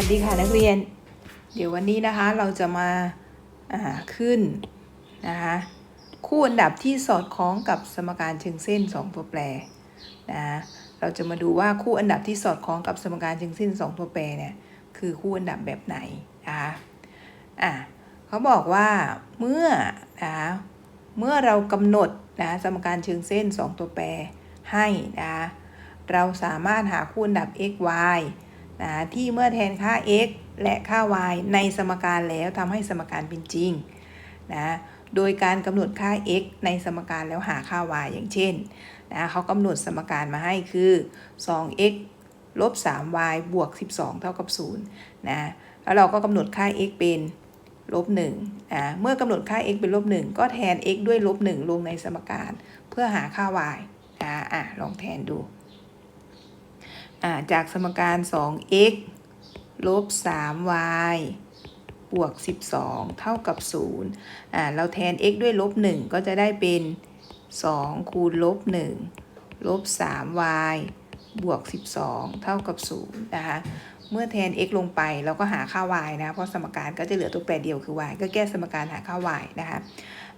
วัสดีค่ะนักเรียน เดี๋ยววันนี้นะคะเราจะมาาขึ้นนะคะคู่อันดับที่สอดคล้องกับสมการเชิงเส้น 2 ตัวแปรนะะเราจะมาดูว่าคู่อันดับที่สอดคล้องกับสมการเชิงเส้น 2 ตัวแปรเนี่ยคือคู่อันดับแบบไหนนะคะอะเขาบอกว่าเมื่อนะคะเมื่อเรากำหนดนะสมการเชิงเส้น 2 ตัวแปรให้นะเราสามารถหาคู่อันดับ x y นะที่เมื่อแทนค่า x และค่า y ในสมการแล้วทำให้สมการเป็นจริงนะโดยการกำหนดค่า x ในสมการแล้วหาค่า y อย่างเช่นนะเขากำหนดสมการมาให้คือ 2x ลบ 3y บวก 12 เท่ากับ0นะแล้วเราก็กำหนดค่า x เป็นลบ1นะเมื่อกำหนดค่า x เป็นลบ 1 ก็แทน x ด้วยลบ 1 ลงในสมการ เพื่อหาค่า y นะอะลองแทนดู จากสมการ 2x ลบ 3y บวก 12 เท่ากับ0อ่าเราแทน x ด้วยลบ 1 ก็จะได้เป็น 2 คูณลบ 1 ลบ 3y บวก 12 เท่ากับ0นะคะ เมื่อแทน x ลงไปเราก็หาค่า y นะ เพราะสมการก็จะเหลือตัวแปรเดียวคือ y ก็แก้สมการหาค่า y นะคะ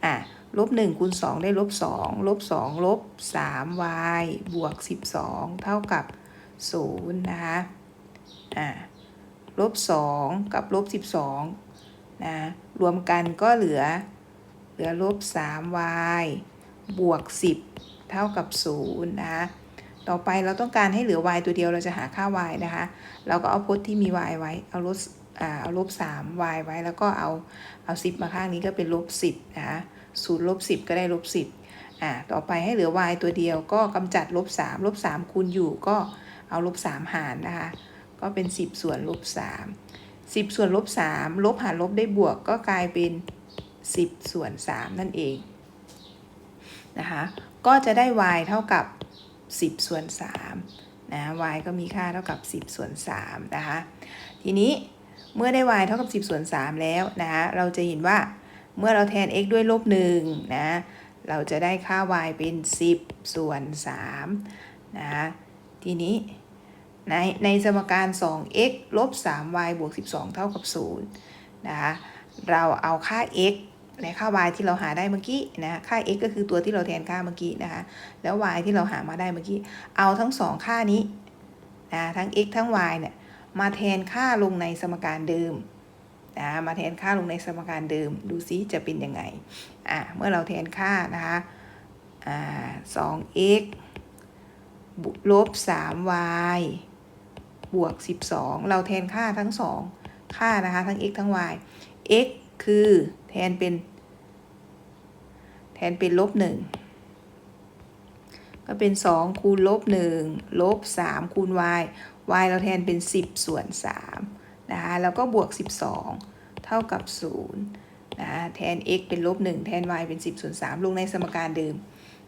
อ่าลบ1คูณ2ได้ลบ2ลบ2ลบ 3y บวก 12 เท่ากับ0 นะคะอ่าลบ 2 กับลบ 12นะรวมกันก็เหลือ เหลือลบ 3y บวก 10 เท่ากับ 0 นะคะต่อไปเราต้องการให้เหลือ y ตัวเดียวเราจะหาค่า y นะคะ เราก็เอาพจน์ที่มี y ไว้ เอาลบอ่าเอาลบ 3y ไว้ แล้วก็เอา เอา 10 มาข้างนี้ก็เป็นลบ 10 นะคะศูนย์ลบ 10 ก็ได้ลบ 10อ่าต่อไปให้เหลือ y ตัวเดียวก็กำจัดลบ 3 ลบ 3 คูณอยู่ก็ เอาลบ3หารนะคะ ก็เป็น 10 ส่วนลบ3 10ส่วนลบ3ลบหารลบได้บวกก็กลายเป็น 10 ส่วน 3 นั่นเองนะคะ ก็จะได้ y เท่ากับ 10 ส่วน3นะ y ก็มีค่าเท่ากับ 10 ส่วน3นะคะ ทีนี้เมื่อได้ y เท่ากับ 10 ส่วน 3 แล้วนะคะเราจะเห็นว่าเมื่อเราแทน x ด้วยลบ1นะเราจะได้ค่า y เป็น 10 ส่วน3นะคะทีนี้ ในในสมการ 2x ลบ 3y บวก 12 เท่ากับ 0 นะคะ เราเอาค่า x และค่า y ที่เราหาได้เมื่อกี้นะค่า x ก็คือตัวที่เราแทนค่าเมื่อกี้นะคะ แล้ว y ที่เราหามาได้เมื่อกี้ เอาทั้งสองค่านี้นะทั้ง x ทั้ง y เนี่ย มาแทนค่าลงในสมการเดิมนะมาแทนค่าลงในสมการเดิม ดูซิจะเป็นยังไง อะ เมื่อเราแทนค่านะคะอ่า 2x ลบ 3y บวก 12 เราแทนค่าทั้ง 2 ค่านะคะ ทั้ง x ทั้ง y x คือแทนเป็น แทนเป็นลบ 1 ก็เป็น 2 คูณลบ 1 ลบ 3 คูณ y y เราแทนเป็น 10 ส่วน 3 นะคะ แล้วก็บวก 12 เท่ากับ 0 นะคะ แทน x เป็นลบ 1 แทน y เป็น 10 ส่วน 3 ลงในสมการเดิม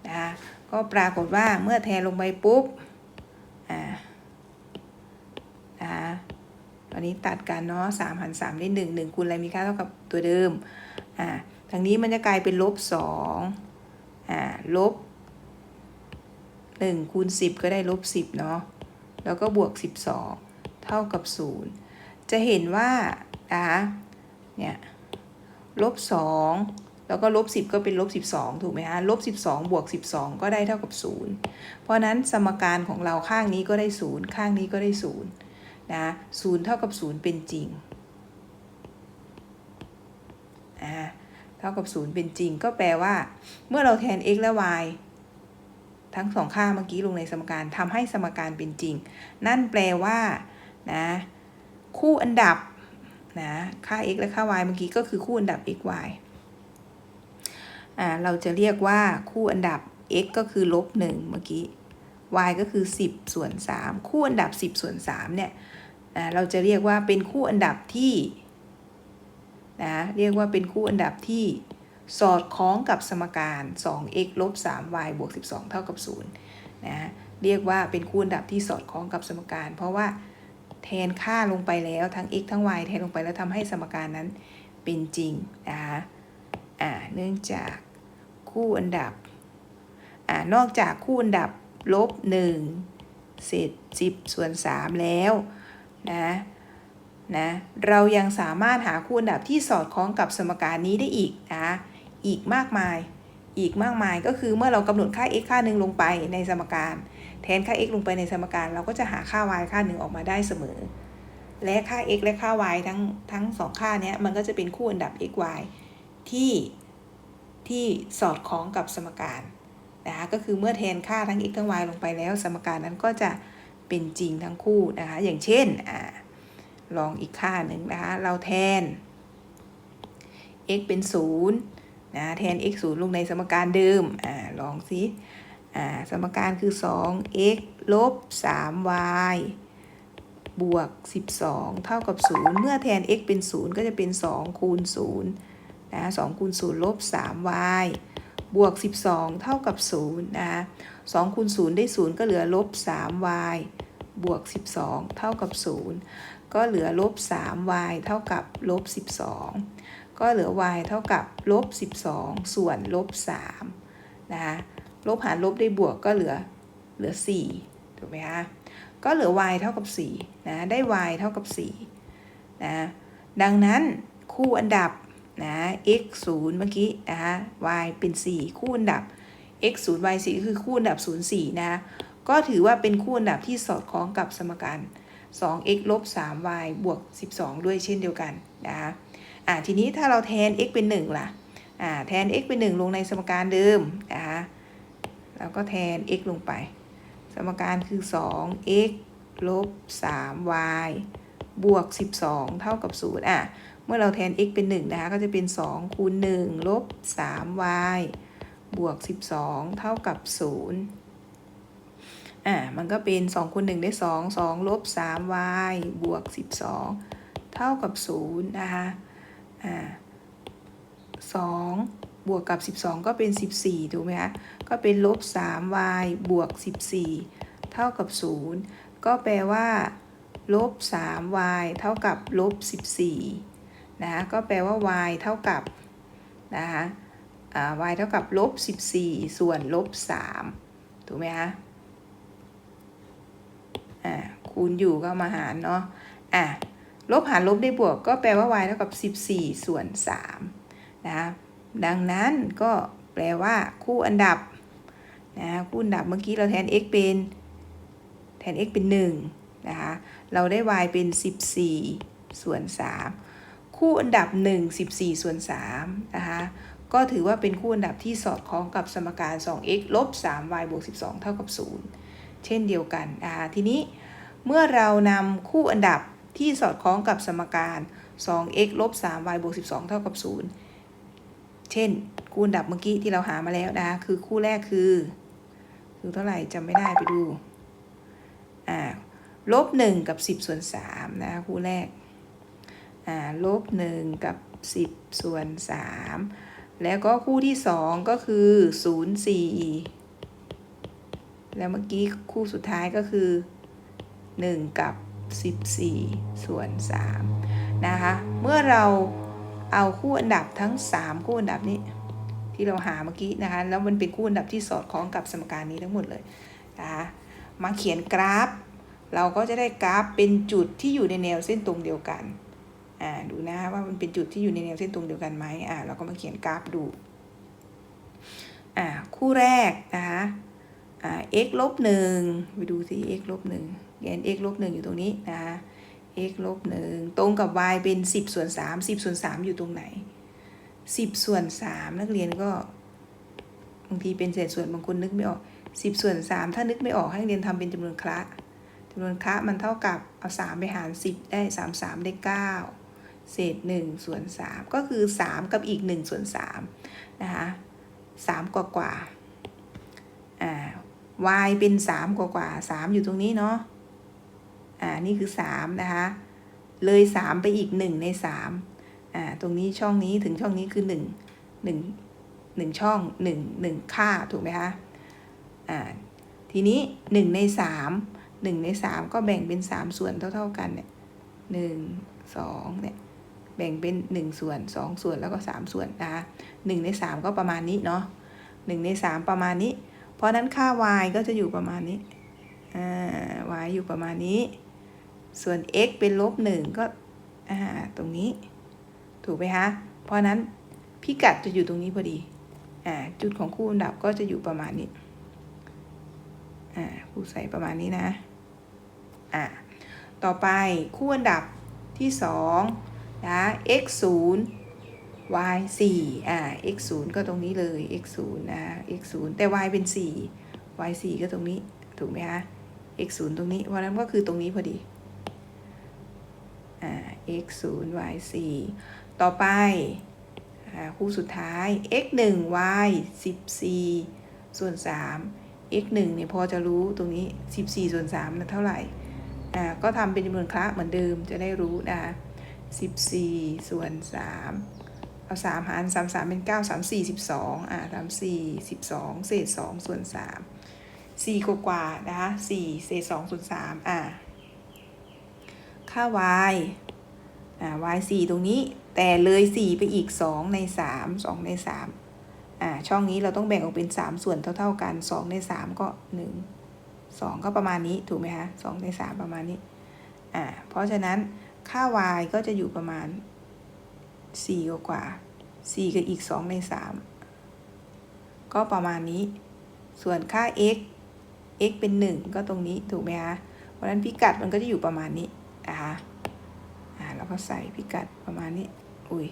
นะคะ ก็ปรากฏว่าเมื่อแทนลงไปปุ๊บ อ่า ตอนนี้ตัดกันเนาะสามหันสามได้หนึ่งหนึ่งคูณอะไรมีค่าเท่ากับตัวเดิมอ่าทางนี้มันจะกลายเป็นลบสองอ่าลบหนึ่งคูณสิบก็ได้ลบสิบเนาะแล้วก็บวกสิบสองเท่ากับศูนย์จะเห็นว่านะคะเนี่ยลบสองแล้วก็ลบสิบก็เป็นลบสิบสองถูกไหมคะลบสิบสองบวกสิบสองก็ได้เท่ากับศูนย์เพราะนั้นสมการของเราข้างนี้ก็ได้ศูนย์ข้างนี้ก็ได้ศูนย์ นะศูนย์เท่ากับศูนย์เป็นจริงอ่าเท่ากับศูนย์เป็นจริง ก็แปลว่า เมื่อเราแทน x และ y ทั้งสองค่าเมื่อกี้ลงในสมการทำให้สมการเป็นจริง นั่นแปลว่านะคู่อันดับนะค่า x และค่า y เมื่อกี้ก็คือคู่อันดับ x y อ่าเราจะเรียกว่าคู่อันดับ x ก็คือลบ1เมื่อกี้ y ก็คือ 10 ส่วน 3 คู่อันดับ 10 ส่วน 3 เนี่ย นะเราจะเรียกว่าเป็นคู่อันดับที่นะเรียกว่าเป็นคู่อันดับที่สอดคล้องกับสมการ 2x ลบ 3y บวก 12 เท่ากับ0นะเรียกว่าเป็นคู่อันดับที่สอดคล้องกับสมการ เพราะว่าแทนค่าลงไปแล้วทั้ง x ทั้ง y แทนลงไปแล้วทำให้สมการนั้นเป็นจริงนะคะอ่าเนื่องจากคู่อันดับอ่านอกจากคู่อันดับลบ 1 เศษ 10 ส่วน 3 แล้ว นะนะเรายังสามารถหาคู่อันดับที่สอดคล้องกับสมการนี้ได้อีกนะอีกมากมายอีกมากมายก็คือเมื่อเรากำหนดค่า x ค่าหนึ่งลงไปในสมการ แทนค่า x ลงไปในสมการ เราก็จะหาค่า y ค่าหนึ่งออกมาได้เสมอ และค่า x และค่า y ทั้งทั้งสองค่าเนี้ยมันก็จะเป็นคู่อันดับ x y ที่ที่สอดคล้องกับสมการนะคะก็คือเมื่อแทนค่าทั้ง x ทั้ง y ลงไปแล้ว สมการนั้นก็จะ เป็นจริงทั้งคู่นะคะ อย่างเช่นอลองอีกค่าหนึ่งนะคะ เราแทน x เป็น0นะแทน x 0ลงในสมการเดิมอลองสิสมการคือ 2x ลบ 3y บวก 12 เท่ากับ 0 เมื่อแทน x เป็น 0 ก็จะเป็น 2 คูณ0นะ2คูณ0ลบ 3y บวก 12 เท่ากับ0นะ2คูณ0ได้ 0 ก็เหลือลบ 3y บวก 12 เท่ากับ 0 ก็เหลือลบ 3y เท่ากับลบ 12 ก็เหลือ y เท่ากับลบ 12 ส่วนลบ3นะคะลบหารลบได้บวกก็เหลือเหลือ 4 ถูกไหมคะ ก็เหลือ y เท่ากับ4นะ ได้ y เท่ากับ4นะ ดังนั้นคู่อันดับ นะ x 0เมื่อกี้นะคะ y เป็น 4 คู่อันดับ x 0 y 4คือคู่อันดับ 0 4 นะ ก็ถือว่าเป็นคู่อันดับที่สอดคล้องกับสมการ 2x ลบ 3y บวก 12 ด้วยเช่นเดียวกันนะคะอ่าทีนี้ถ้าเราแทน x เป็น 1 ล่ะอ่าแทน x เป็น 1 ลงในสมการเดิมนะคะแล้วก็แทน x ลงไป สมการคือ 2x ลบ 3y บวก 12 เท่ากับ 0 อะ มื่อเราแทน x เป็น 1 นะคะ ก็จะเป็น 2 คูณ 1 ลบ 3y บวก 12 เท่ากับ 0 อะมันก็เป็น 2คูณ1ได้ 2 2 ลบ 3y บวก 12 เท่ากับ 0 นะคะ อ่า2บวกกับ 12 ก็เป็น 14 ถูกไหมคะ ก็เป็นลบ 3y บวก 14 เท่ากับ 0 ก็แปลว่าลบ 3y เท่ากับลบ 14 นะคะก็แปลว่า y เท่ากับนะคะ y เท่ากับลบ14 ส่วนลบ3ถูกไหมคะอ่าคูณอยู่ก็มาหารเนาะอะลบหารลบได้บวกก็แปลว่า y เท่ากับ 14 ส่วน3นะคะดังนั้นก็แปลว่าคู่อันดับนะคู่อันดับเมื่อกี้เราแทน x เป็นแทน x เป็น1นะคะเราได้ y เป็น 14 ส่วน 3 คู่อันดับ 1 14 ส่วน3นะคะก็ถือว่าเป็นคู่อันดับที่สอดคล้องกับสมการ 2x ลบ 3y บวก 12 เท่ากับ 0 เช่นเดียวกันนะคะทีนี้เมื่อเรานำคู่อันดับที่สอดคล้องกับสมการ 2x ลบ 3y บวก 12 เท่ากับ 0 เช่น คู่อันดับเมื่อกี้ที่เราหามาแล้วนะคะคือคู่แรกคือ คือเท่าไหร่จำไม่ได้ไปดู อ่าลบหนึ่งกับสิบส่วนสามนะคู่แรก ลบหนึ่งกับสิบส่วนสามแล้วก็คู่ที่สองก็คือศูนย์สี่แล้วเมื่อกี้คู่สุดท้ายก็คือหนึ่งกับสิบสี่ส่วนสามนะคะ เมื่อเราเอาคู่อันดับทั้งสามคู่อันดับนี้ ที่เราหาเมื่อกี้นะคะ แล้วมันเป็นคู่อันดับที่สอดคล้องกับสมการนี้ทั้งหมดเลยนะคะมาเขียนกราฟ เราก็จะได้กราฟเป็นจุดที่อยู่ในแนวเส้นตรงเดียวกัน อ่าดูนะว่ามันเป็นจุดที่อยู่ในแนวเส้นตรงเดียวกันไหมอ่าเราก็มาเขียนกราฟดูอ่าคู่แรกนะคะอ่า x ลบหนึ่งไปดูสิ x ลบหนึ่งแกน x ลบหนึ่งอยู่ตรงนี้นะคะ x ลบหนึ่งตรงกับ y เป็น 10 ส่วน 3 10 ส่วน 3 อยู่ตรงไหน 10 ส่วน 3 นักเรียนก็บางทีเป็นเศษส่วนบางคนนึกไม่ออก 10 ส่วน 3 ถ้านึกไม่ออกให้นักเรียนทำเป็นจำนวนคละจำนวนคละมันเท่ากับเอา 3 ไปหาร 10 ได้ 3 3 ได้ 9 เศษ1ส่วน3ก็คือ 3 กับอีก1ส่วน3นะคะ3กว่ากว่าอ่า y เป็น 3 กว่ากว่า 3 อยู่ตรงนี้เนาะอ่านี่คือ 3 นะคะ เลย 3 ไปอีก 1 ใน3อ่าตรงนี้ช่องนี้ถึงช่องนี้คือ 1 1 1 ช่อง 1 1 ค่าถูกไหมคะอ่าทีนี้ 1 ใน 3 1 ใน 3 ก็แบ่งเป็น 3 ส่วนเท่า ๆกันเนี่ย1 2เนี่ย แบ่งเป็น 1 ส่วน 2 ส่วนแล้วก็ 3 ส่วนนะคะ1ใน 3 ก็ประมาณนี้เนาะ1ใน 3 ประมาณนี้ เพราะนั้นค่า y ก็จะอยู่ประมาณนี้อ่า y อยู่ประมาณนี้ ส่วน x เป็นลบ1ก็อ่าตรงนี้ ถูกไหมคะเพราะนั้นพิกัดจะอยู่ตรงนี้พอดีอ่าจุดของคู่อันดับก็จะอยู่ประมาณนี้อ่าครูใส่ประมาณนี้นะอ่าต่อไปคู่อันดับที่สอง นะ x 0 y 4อ่า x 0ก็ตรงนี้เลย x 0นะ x 0แต่ y เป็น 4 y 4ก็ตรงนี้ ถูกไหมคะ x 0ตรงนี้ เพราะนั้นก็คือตรงนี้พอดี อ่า x 0 y 4ต่อไป อ่า คู่สุดท้าย x 1 y 14 ส่วน 3 x 1เนี่ยพอจะรู้ตรงนี้ 14 ส่วน3นะเท่าไหร่ อ่า ก็ทำเป็นจำนวนคละเหมือนเดิมจะได้รู้นะ 14 ส่วน 3 เอา 3 หาร 3 3 เป็น 9 3 4 12 อ่า3 4 12 เศษ 2 ส่วน 3 4 กว่ากว่านะคะ4เศษ 2 ส่วน 3 อ่าค่า y อ่า y 4ตรงนี้แต่เลย 4 ไปอีก 2 ใน 3 2 ใน 3 อ่า ช่องนี้เราต้องแบ่งออกเป็น 3 ส่วนเท่าๆกัน 2 ใน 3 ก็ 1 2 ก็ประมาณนี้ ถูกไหมคะ2ใน 3 ประมาณนี้ อ่า เพราะฉะนั้น ค่า y ก็จะอยู่ประมาณ 4 กว่ากว่า4กับอีก 2 ใน 3 ก็ประมาณนี้ ส่วนค่า x x เป็น 1 ก็ตรงนี้ถูกไหมคะ เพราะฉะนั้นพิกัดมันก็จะอยู่ประมาณนี้นะคะอ่าแล้วก็ใส่พิกัดประมาณนี้ อุ้ย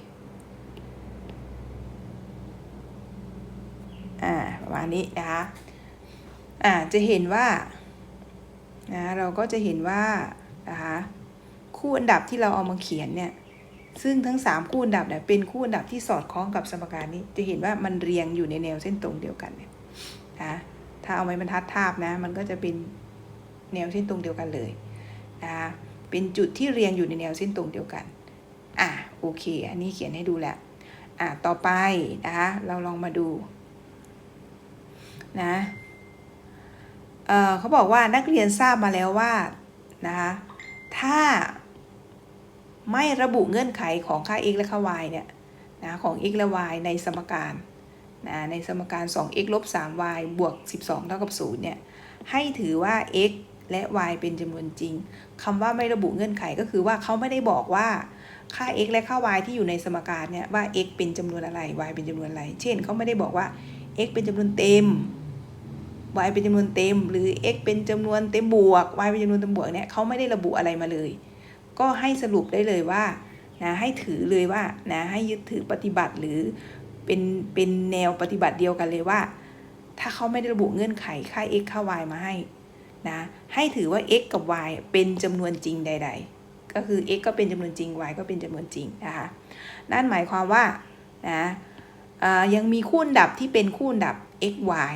อ่าประมาณนี้นะคะอ่าจะเห็นว่านะเราก็จะเห็นว่านะคะ คู่อันดับที่เราเอามาเขียนเนี่ย ซึ่งทั้ง 3 คู่อันดับเนี่ยเป็นคู่อันดับที่สอดคล้องกับสมการนี้ จะเห็นว่ามันเรียงอยู่ในแนวเส้นตรงเดียวกันเนี่ยนะถ้าเอาไม้บรรทัดทาบนะ มันก็จะเป็นแนวเส้นตรงเดียวกันเลยนะคะเป็นจุดที่เรียงอยู่ในแนวเส้นตรงเดียวกัน อะโอเค อันนี้เขียนให้ดูแล้วอะต่อไปนะคะเราลองมาดูนะเเขาบอกว่านักเรียนทราบมาแล้วว่านะคะถ้า ไม่ระบุเงื่อนไขของค่า x และค่า y เนี่ยนะของ x และ y ในสมการนะในสมการ 2x ลบ 3y บวก 12 เท่ากับ0เนี่ยให้ถือว่า x และ y เป็นจำนวนจริงคำว่าไม่ระบุเงื่อนไขก็คือว่าเขาไม่ได้บอกว่าค่า x และค่า y ที่อยู่ในสมการเนี่ยว่า x เป็นจำนวนอะไร y เป็นจำนวนอะไร เช่นเขาไม่ได้บอกว่า x เป็นจำนวนเต็ม y เป็นจำนวนเต็ม หรือ x เป็นจำนวนเต็มบวก y เป็นจำนวนเต็มบวกเนี่ยเขาไม่ได้ระบุอะไรมาเลย ก็ให้สรุปได้เลยว่านะให้ถือเลยว่านะให้ยึดถือปฏิบัติหรือเป็นเป็นแนวปฏิบัติเดียวกันเลยว่า ถ้าเขาไม่ได้ระบุเงื่อนไขค่า x ค่า y มาให้นะให้ถือว่า x กับ y เป็นจำนวนจริงใด ๆ ก็คือ x ก็เป็นจำนวนจริง y ก็เป็นจำนวนจริงนะคะนั่นหมายความว่านะยังมีคู่อันดับที่เป็นคู่อันดับ x y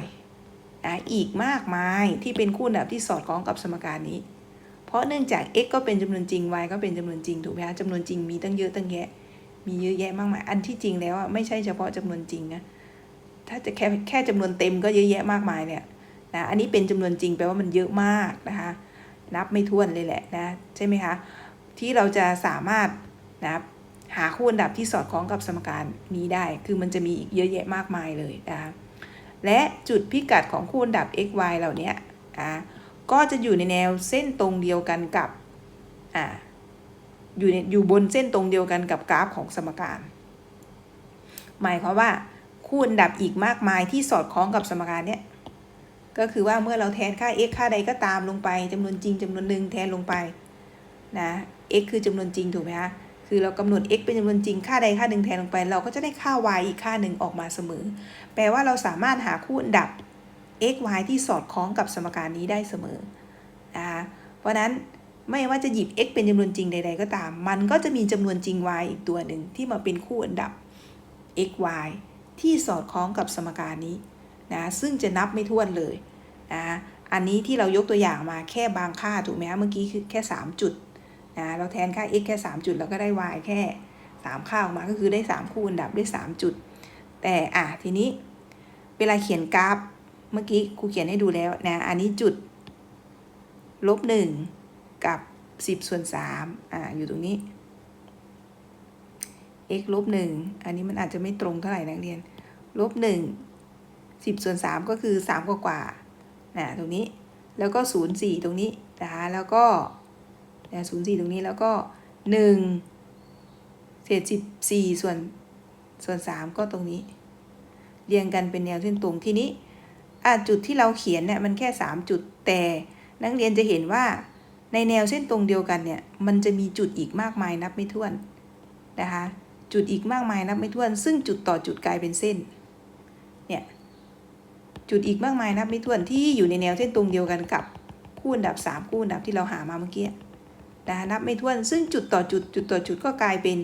นะอีกมากมายที่เป็นคู่อันดับที่สอดคล้องกับสมการนี้ ราะเนื่องจาก x ก็เป็นจำนวนจริง y ก็เป็นจำนวนจริงถูกไหมคะจำนวนจริงมีตั้งเยอะตั้งแยะ มีเยอะแยะมากมาย อันที่จริงแล้วอะไม่ใช่เฉพาะจำนวนจริงนะ ถ้าจะแค่แค่จำนวนเต็มก็เยอะแยะมากมายเนี่ยนะ อันนี้เป็นจำนวนจริงแปลว่ามันเยอะมากนะคะ นับไม่ถ้วนเลยแหละนะใช่ไหมคะ ที่เราจะสามารถนะหาคู่อันดับที่สอดคล้องกับสมการนี้ได้ คือมันจะมีอีกเยอะแยะมากมายเลยนะคะ และจุดพิกัดของคู่อันดับ x y เหล่านี้อะ ก็จะอยู่ในแนวเส้นตรงเดียวกันกับอ่าอยู่ในอยู่บนเส้นตรงเดียวกันกับกราฟของสมการ หมายความว่าคู่อันดับอีกมากมายที่สอดคล้องกับสมการเนี้ยก็คือว่าเมื่อเราแทนค่า x ค่าใดก็ตามลงไปจำนวนจริงจำนวนหนึ่งแทนลงไปนะ x คือจำนวนจริงถูกไหมคะคือเรากำหนด x เป็นจำนวนจริงค่าใดค่าหนึ่งแทนลงไป เราก็จะได้ค่า y อีกค่าหนึ่งออกมาเสมอ แปลว่าเราสามารถหาคู่อันดับ x y ที่สอดคล้องกับสมการนี้ได้เสมอนะคะเพราะนั้นไม่ว่าจะหยิบ x เป็นจำนวนจริงใด ๆ ก็ตาม มันก็จะมีจำนวนจริง y อีกตัวหนึ่งที่มาเป็นคู่อันดับ x y ที่สอดคล้องกับสมการนี้นะซึ่งจะนับไม่ถ้วนเลยนะอันนี้ที่เรายกตัวอย่างมาแค่บางค่าถูกไหมคะเมื่อกี้คือแค่ 3 จุดนะเราแทนค่า x แค่ 3 จุดแล้วก็ได้ y แค่ 3 ค่าออกมาก็คือได้ 3 คู่อันดับได้ 3 จุด แต่อะทีนี้เวลาเขียนกราฟ เมื่อกี้ครูเขียนให้ดูแล้วนะ อันนี้จุดลบหนึ่งกับ10ส่วน3อ่า อยู่ตรงนี้ x ลบหนึ่งอันนี้มันอาจจะไม่ตรงเท่าไหร่นักเรียน ลบหนึ่งสิบส่วนสามก็คือสามกว่ากว่านะตรงนี้ แล้วก็ศูนย์สี่ตรงนี้นะคะ แล้วก็นะศูนย์สี่ตรงนี้ แล้วก็หนึ่งเศษสิบสี่ส่วนส่วนสามก็ตรงนี้ เรียงกันเป็นแนวเส้นตรงทีนี้ จุดที่เราเขียนเนี่ยมันแค่สามจุดแต่นักเรียนจะเห็นว่าในแนวเส้นตรงเดียวกันเนี่ยมันจะมีจุดอีกมากมายนับไม่ถ้วนนะคะจุดอีกมากมายนับไม่ถ้วน ซึ่งจุดต่อจุดกลายเป็นเส้นเนี่ยจุดอีกมากมายนับไม่ถ้วนที่อยู่ในแนวเส้นตรงเดียวกันกับคู่อันดับสามคู่อันดับที่เราหามาเมื่อกี้นะคะนับไม่ถ้วน ซึ่งจุดต่อจุดจุดต่อจุดก็กลายเป็น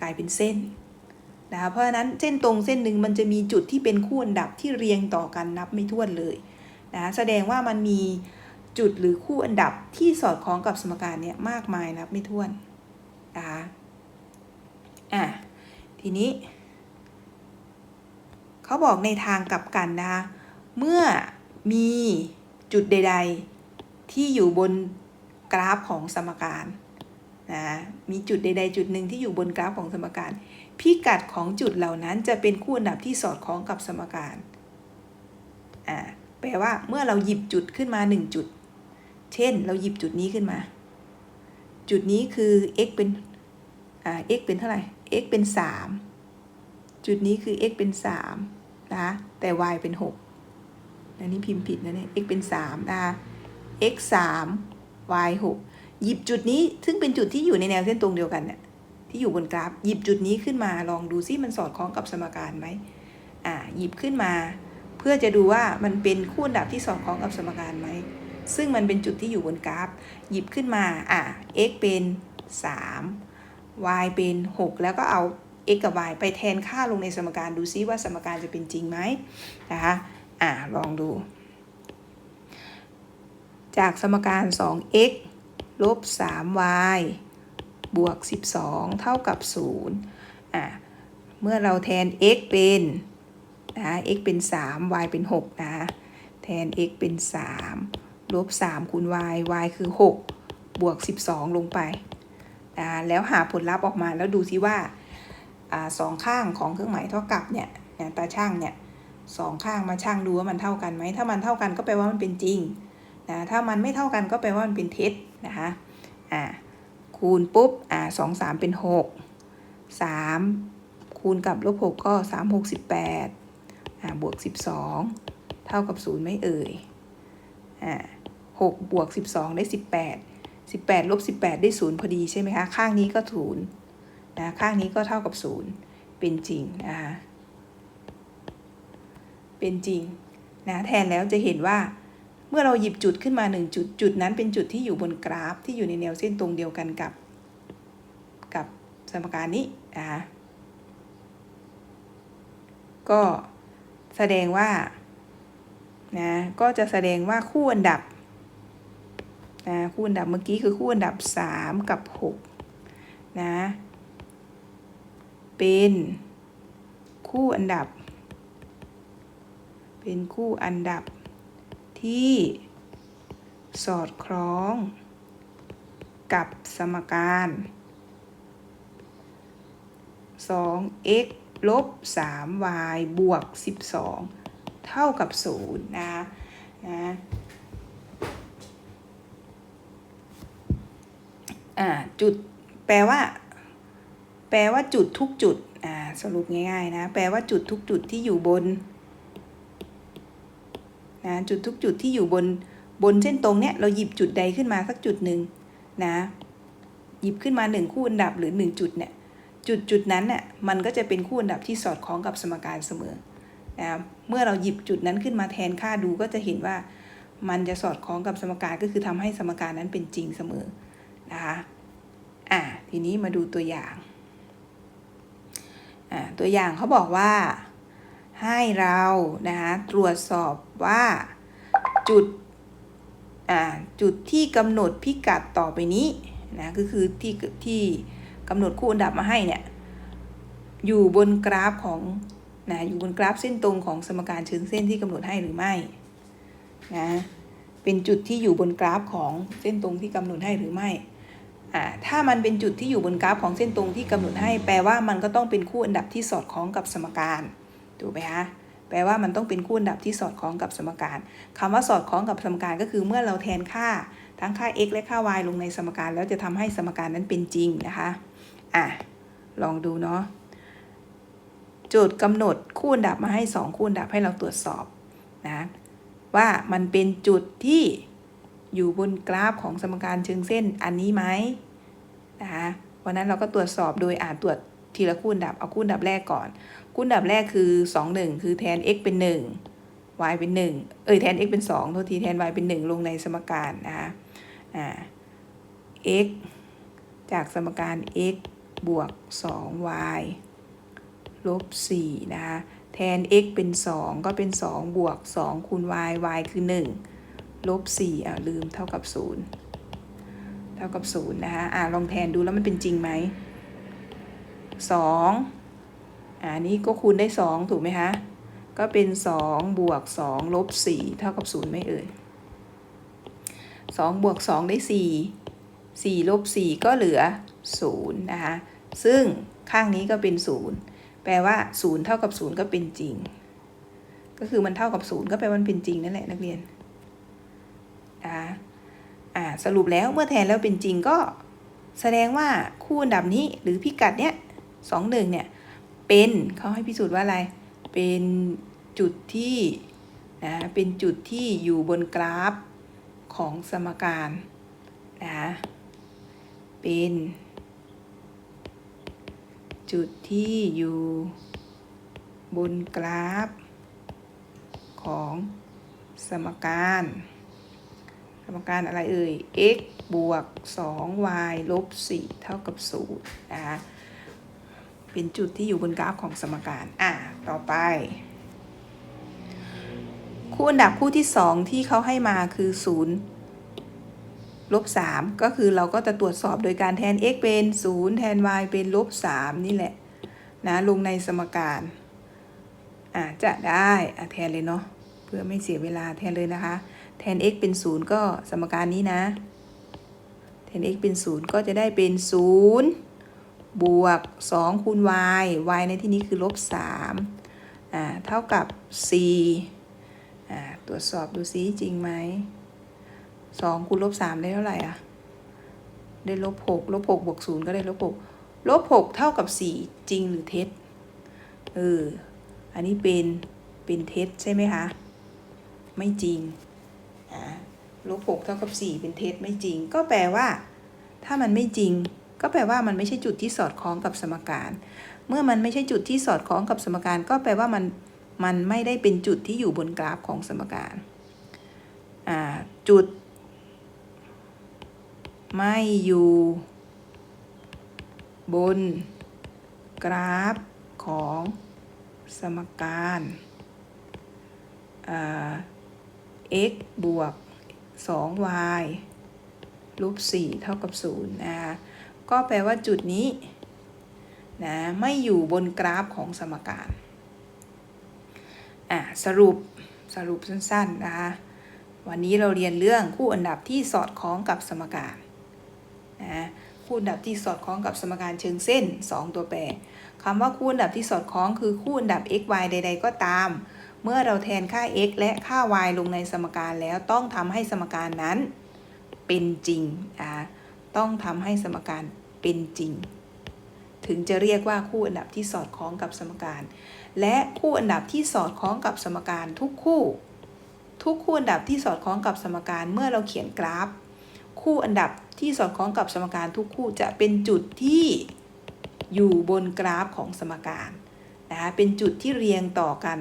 กลายเป็นเส้น นะคะเพราะฉะนั้นเส้นตรงเส้นหนึ่งมันจะมีจุดที่เป็นคู่อันดับที่เรียงต่อกันนับไม่ถ้วนเลยนะแสดงว่ามันมีจุดหรือคู่อันดับที่สอดคล้องกับสมการเนี่ยมากมายนับไม่ถ้วนนะคะอะทีนี้เขาบอกในทางกลับกันนะคะเมื่อมีจุดใด ๆ ที่อยู่บนกราฟของสมการ นะมีจุดใด ๆ จุดหนึ่งที่อยู่บนกราฟของสมการ พิกัดของจุดเหล่านั้นจะเป็นคู่อันดับที่สอดคล้องกับสมการอ่าแปลว่าเมื่อเราหยิบจุดขึ้นมา 1 จุด เช่น เราหยิบจุดนี้ขึ้นมา จุดนี้คือ x เป็นอ่า x เป็นเท่าไหร่ x เป็น 3 จุดนี้คือ x เป็น3นะคะแต่ y เป็น6อันนี้พิมพ์ผิดนะเนี่ย x เป็น3นะคะ x 3 y 6 หยิบจุดนี้ซึ่งเป็นจุดที่อยู่ในแนวเส้นตรงเดียวกันเนี่ยที่อยู่บนกราฟ หยิบจุดนี้ขึ้นมาลองดูซิมันสอดคล้องกับสมการไหมอ่าหยิบขึ้นมา เพื่อจะดูว่ามันเป็นคู่อันดับที่สอดคล้องกับสมการไหมซึ่งมันเป็นจุดที่อยู่บนกราฟ หยิบขึ้นมาอะ x เป็น 3 y เป็น 6 แล้วก็เอา x กับ y ไปแทนค่าลงในสมการดูซิว่าสมการจะเป็นจริงไหมนะคะอะลองดู จากสมการ 2x ลบ 3y บวก 12 เท่ากับ 0 อะ เมื่อเราแทน x เป็นนะ x เป็น 3 y เป็น 6 นะ แทน x เป็น 3 ลบ 3 คูณ y y คือ 6 บวก 12 ลงไปนะแล้วหาผลลัพธ์ออกมาแล้วดูซิว่าอ่าสองข้างของเครื่องหมายเท่ากับเนี่ยเนี่ยตาช่างเนี่ยสองข้างมาช่างดูว่ามันเท่ากันไหม ถ้ามันเท่ากันก็แปลว่ามันเป็นจริงนะถ้ามันไม่เท่ากันก็แปลว่ามันเป็นเท็จ นะคะอ่าคูณปุ๊บอ่าสองสามเป็นหกสามคูณกับลบหกก็สามหกสิบแปดอ่าบวกสิบสองเท่ากับศูนย์ไม่เอ่ยอ่าหกบวกสิบสองได้สิบแปดสิบแปดลบสิบแปดได้ศูนย์พอดีใช่ไหมคะข้างนี้ก็ศูนย์นะข้างนี้ก็เท่ากับศูนย์เป็นจริงนะคะเป็นจริงนะแทนแล้วจะเห็นว่า เมื่อเราหยิบจุดขึ้นมาหนึ่งจุดจุดนั้นเป็นจุดที่อยู่บนกราฟที่อยู่ในแนวเส้นตรงเดียวกันกับ กับสมการนี้นะคะก็แสดงว่านะก็จะแสดงว่าคู่อันดับนะคู่อันดับเมื่อกี้คือคู่อันดับ 3 กับ6นะเป็นคู่อันดับ เป็นคู่อันดับ ที่ สอดคล้อง กับสมการ 2x ลบ 3y บวก 12 เท่ากับ 0 นะนะอ่าจุดแปลว่า แปลว่าจุดทุกจุด อ่า สรุปง่ายๆนะ แปลว่าจุดทุกจุดที่อยู่บน นะจุดทุกจุดที่อยู่บนบนเส้นตรงเนี้ยเราหยิบจุดใดขึ้นมาสักจุดหนึ่งนะหยิบขึ้นมาหนึ่งคู่อันดับหรือหนึ่งจุดเนี่ยจุดจุดนั้นเนี่ยมันก็จะเป็นคู่อันดับที่สอดคล้องกับสมการเสมอนะเมื่อเราหยิบจุดนั้นขึ้นมาแทนค่าดูก็จะเห็นว่ามันจะสอดคล้องกับสมการก็คือทำให้สมการนั้นเป็นจริงเสมอนะคะอะทีนี้มาดูตัวอย่างอะตัวอย่างเขาบอกว่า ให้เรานะคะตรวจสอบว่าจุดจุดที่กำหนดพิกัดต่อไปนี้นะก็คือที่ที่กำหนดคู่อันดับมาให้เนี่ยอยู่บนกราฟของนะอยู่บนกราฟเส้นตรงของสมการเชิงเส้นที่กำหนดให้หรือไม่นะเป็นจุดที่อยู่บนกราฟของเส้นตรงที่กำหนดให้หรือไม่อ่าถ้ามันเป็นจุดที่อยู่บนกราฟของเส้นตรงที่กำหนดให้ แปลว่ามันก็ต้องเป็นคู่อันดับที่สอดคล้องกับสมการ ถูกไหมคะแปลว่ามันต้องเป็นคู่อันดับที่สอดคล้องกับสมการคำว่าสอดคล้องกับสมการก็คือเมื่อเราแทนค่าทั้งค่า x และค่า y ลงในสมการ แล้วจะทำให้สมการนั้นเป็นจริงนะคะอะลองดูเนาะโจทย์กำหนดคู่อันดับมาให้สองคู่อันดับให้เราตรวจสอบนะว่ามันเป็นจุดที่อยู่บนกราฟของสมการเชิงเส้นอันนี้ไหมนะคะวันนั้นเราก็ตรวจสอบโดยอ่านตรวจทีละคู่อันดับเอาคู่อันดับแรกก่อน คู่อันดับแรกคือ 2 1 คือแทน x เป็น 1 y เป็น 1 เอ้ยแทน x เป็น2โทษทีแทน y เป็น 1 ลงในสมการนะคะอ่า x จากสมการ x บวก 2y ลบ 4 นะคะ แทน x เป็น 2 ก็เป็น 2 บวก 2 คูณ y y คือ 1 ลบ 4 อะลืมเท่ากับ 0 เท่ากับ 0 นะคะ อ่าลองแทนดูแล้วมันเป็นจริงไหม 2 อ่านี้ก็คูณได้ 2 ถูกไหมคะ ก็เป็น 2 บวก 2 ลบ 4 เท่ากับ 0 ไม่เอ่ย 2 บวก 2 ได้ 4 4 ลบ 4 ก็เหลือ 0 นะคะ ซึ่งข้างนี้ก็เป็น 0 แปลว่า 0 เท่ากับ 0 ก็เป็นจริง ก็คือมันเท่ากับ 0 ก็แปลว่ามันเป็นจริงนั่นแหละนักเรียนนะคะอ่าสรุปแล้วเมื่อแทนแล้วเป็นจริงก็แสดงว่าคู่อันดับนี้หรือพิกัดเนี้ยสองหนึ่งเนี่ย เป็นเขาให้พิสูจน์ว่าอะไร เป็นจุดที่นะเป็นจุดที่อยู่บนกราฟของสมการนะเป็นจุดที่อยู่บนกราฟของสมการ สมการอะไรเอ่ย x บวก 2y ลบ 4 เท่ากับ0นะคะ เป็นจุดที่อยู่บนกราฟของสมการ อะ ต่อไป คู่อันดับคู่ที่ 2 ที่เขาให้มาคือ 0 ลบ 3 ก็คือเราก็จะตรวจสอบโดยการแทน x เป็น 0 แทน y เป็นลบ 3 นี่แหละ นะ ลงในสมการ อะ จะได้อะแทนเลยเนาะ เพื่อไม่เสียเวลาแทนเลยนะคะ แทน x เป็น 0 ก็สมการนี้นะ แทน x เป็น 0 ก็จะได้เป็น 0 บวก 2 คูณ y y ในที่นี้คือลบ3อ่าเท่ากับ4อ่าตรวจสอบดูซิจริงไหม2คูณลบ3ได้เท่าไหร่อะ ได้ลบ6ลบ6บวก0ก็ได้ลบ6ลบ6เท่ากับ 4 จริงหรือเท็จเอออันนี้เป็นเป็นเท็จใช่ไหมคะ ไม่จริงอ่าลบ6เท่ากับ 4 เป็นเท็จไม่จริง ก็แปลว่า ถ้ามันไม่จริง ก็แปลว่ามันไม่ใช่จุดที่สอดคล้องกับสมการ เมื่อมันไม่ใช่จุดที่สอดคล้องกับสมการ ก็แปลว่ามันมันไม่ได้เป็นจุดที่อยู่บนกราฟของสมการจุด ไม่อยู่ บน กราฟของสมการ x บวก 2y ลบ4เท่ากับ0นะคะ ก็แปลว่าจุดนี้นะไม่อยู่บนกราฟของสมการอะสรุปสรุปสั้นๆนะคะวันนี้เราเรียนเรื่องคู่อันดับที่สอดคล้องกับสมการนะคู่อันดับที่สอดคล้องกับสมการเชิงเส้น 2 ตัวแปรคำว่าคู่อันดับที่สอดคล้องคือคู่อันดับ x y ใด ๆ ก็ตาม เมื่อเราแทนค่า x และค่า y ลงในสมการแล้วต้องทำให้สมการนั้นเป็นจริงอ่าต้องทำให้สมการ เป็นจริง ถึงจะเรียกว่าคู่อันดับที่สอดคล้องกับสมการ และคู่อันดับที่สอดคล้องกับสมการทุกคู่ ทุกคู่อันดับที่สอดคล้องกับสมการเมื่อเราเขียนกราฟ คู่อันดับที่สอดคล้องกับสมการทุกคู่จะเป็นจุดที่อยู่บนกราฟของสมการนะคะเป็นจุดที่เรียงต่อกัน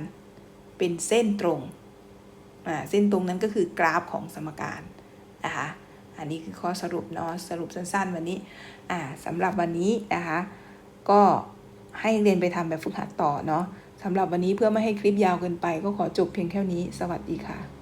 เป็นเส้นตรงอ่าเส้นตรงนั้นก็คือกราฟของสมการนะคะ อันนี้คือข้อสรุปเนาะสรุปสั้นๆ วันนี้อ่าสำหรับวันนี้นะคะ ก็ให้เรียนไปทำแบบฝึกหัดต่อเนาะสำหรับวันนี้เพื่อไม่ให้คลิปยาวเกินไป ก็ขอจบเพียงแค่นี้ สวัสดีค่ะ